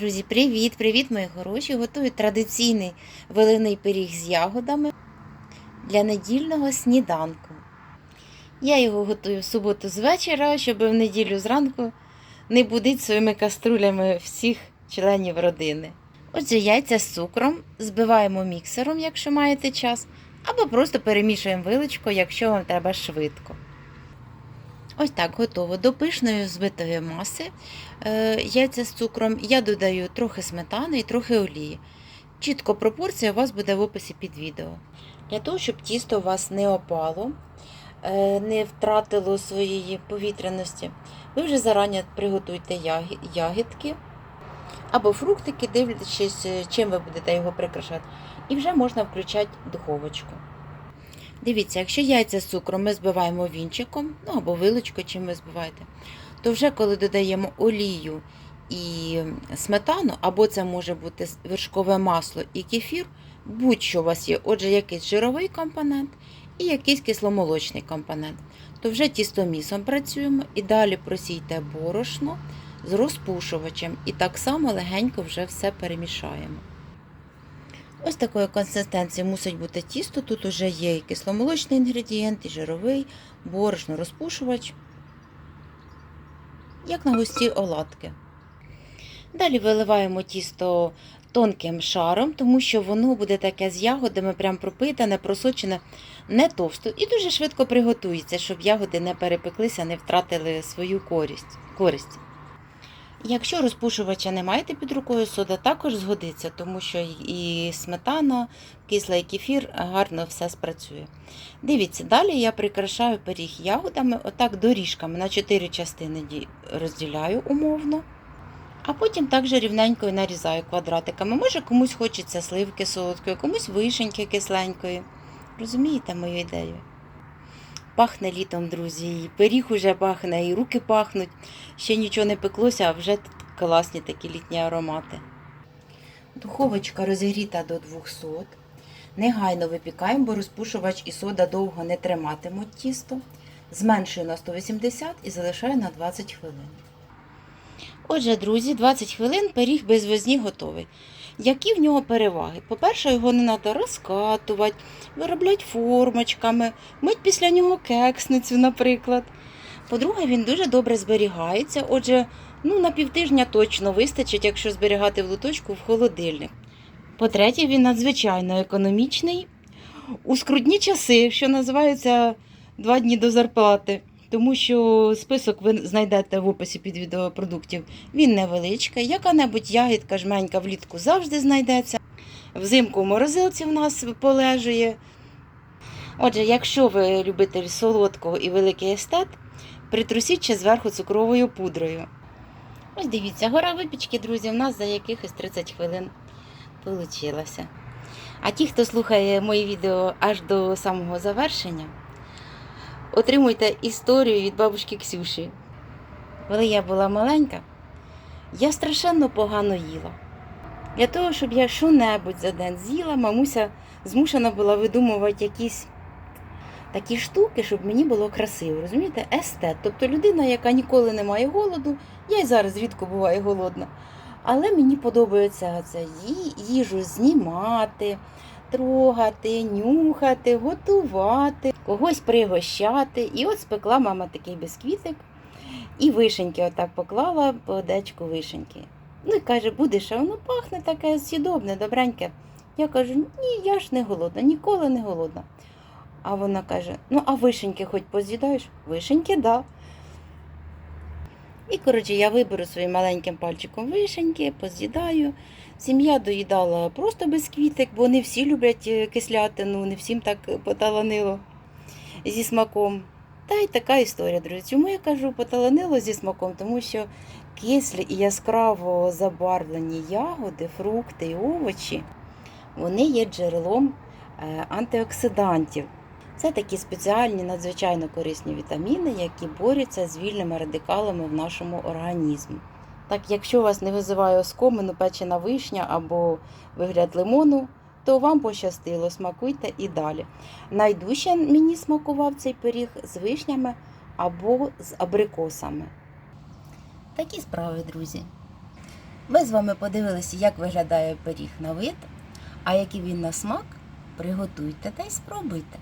Друзі, привіт! Привіт, мої хороші! Готую традиційний виливний пиріг з ягодами для недільного сніданку. Я його готую в суботу з вечора, щоб в неділю зранку не будити своїми каструлями всіх членів родини. Отже, яйця з цукром збиваємо міксером, якщо маєте час, або просто перемішуємо виличкою, якщо вам треба швидко. Ось так готово. До пишної збитої маси е, яйця з цукром я додаю трохи сметани і трохи олії. Чітко пропорція у вас буде в описі під відео. Для того, щоб тісто у вас не опало, е, не втратило своєї повітряності, ви вже зарані приготуйте ягі- ягідки або фруктики, дивлячись, е, чим ви будете його прикрашати. І вже можна включати духовочку. Дивіться, якщо яйця з цукром ми збиваємо вінчиком, ну або вилочкою, чим ви збиваєте, то вже коли додаємо олію і сметану, або це може бути вершкове масло і кефір, будь-що у вас є, отже, якийсь жировий компонент і якийсь кисломолочний компонент, то вже тістомісом працюємо і далі просійте борошно з розпушувачем і так само легенько вже все перемішаємо. Ось такої консистенції мусить бути тісто. Тут вже є і кисломолочний інгредієнт, і жировий, борошно, розпушувач, як на густі оладки. Далі виливаємо тісто тонким шаром, тому що воно буде таке з ягодами, прям пропитане, просочене, не товсто і дуже швидко приготується, щоб ягоди не перепеклися, не втратили свою користь. користь. Якщо розпушувача не маєте під рукою, сода також згодиться, тому що і сметана, кислий кефір гарно все спрацює. Дивіться, далі я прикрашаю пиріг ягодами, отак доріжками на 4 частини розділяю умовно. А потім також рівненько нарізаю квадратиками. Може, комусь хочеться сливки солодкої, комусь вишеньки кисленької. Розумієте мою ідею? Пахне літом, друзі, і пиріг уже пахне, і руки пахнуть. Ще нічого не пеклося, а вже тут класні такі літні аромати. Духовочка розігріта до 200. Негайно випікаємо, бо розпушувач і сода довго не триматимуть тісто. Зменшую на 180 і залишаю на 20 хвилин. Отже, друзі, 20 хвилин пиріг без возні готовий. Які в нього переваги? По-перше, його не треба розкатувати, виробляти формочками, мить після нього кексницю, наприклад. По-друге, він дуже добре зберігається. Отже, ну, на півтижня точно вистачить, якщо зберігати в лоточку в холодильник. По-третє, він надзвичайно економічний. У скрутні часи, що називаються два дні до зарплати, тому що список ви знайдете в описі під відео продуктів. Він невеличкий. Яка-небудь ягідка жменька влітку завжди знайдеться. Взимку в морозилці в нас полежує. Отже, якщо ви любитель солодкого і великий естет, притрусіть ще зверху цукровою пудрою. Ось дивіться, гора випічки, друзі, в нас за якихось 30 хвилин вийшлося. А ті, хто слухає мої відео аж до самого завершення, отримуйте історію від бабушки Ксюші. Коли я була маленька, я страшенно погано їла. Для того, щоб я що-небудь за день з'їла, мамуся змушена була видумувати якісь такі штуки, щоб мені було красиво. Розумієте? Естет. Тобто людина, яка ніколи не має голоду, я й зараз рідко буваю голодна. Але мені подобається це їжу знімати, трогати, нюхати, готувати, когось пригощати. І от спекла мама такий бісквітик і вишеньки отак поклала по дечку вишеньки. Ну і каже, будеш, а воно пахне таке сідобне, добреньке. Я кажу, ні, я ж не голодна, ніколи не голодна. А вона каже: ну, а вишеньки хоч поз'їдаєш? Вишеньки, да. І, коротше, я виберу своїм маленьким пальчиком вишеньки, поз'їдаю. Сім'я доїдала просто без бісквітик, бо не всі люблять е, кислятину, не всім так поталанило зі смаком. Та й така історія, друзі. Чому я кажу поталанило зі смаком? Тому що кислі і яскраво забарвлені ягоди, фрукти і овочі, вони є джерелом е, антиоксидантів. Це такі спеціальні надзвичайно корисні вітаміни, які борються з вільними радикалами в нашому організмі. Так, якщо вас не визиває оскомину печена вишня або вигляд лимону, то вам пощастило, смакуйте і далі. Найдужче мені смакував цей пиріг з вишнями або з абрикосами. Такі справи, друзі. Ми з вами подивилися, як виглядає пиріг на вид, а який він на смак. Приготуйте та й спробуйте.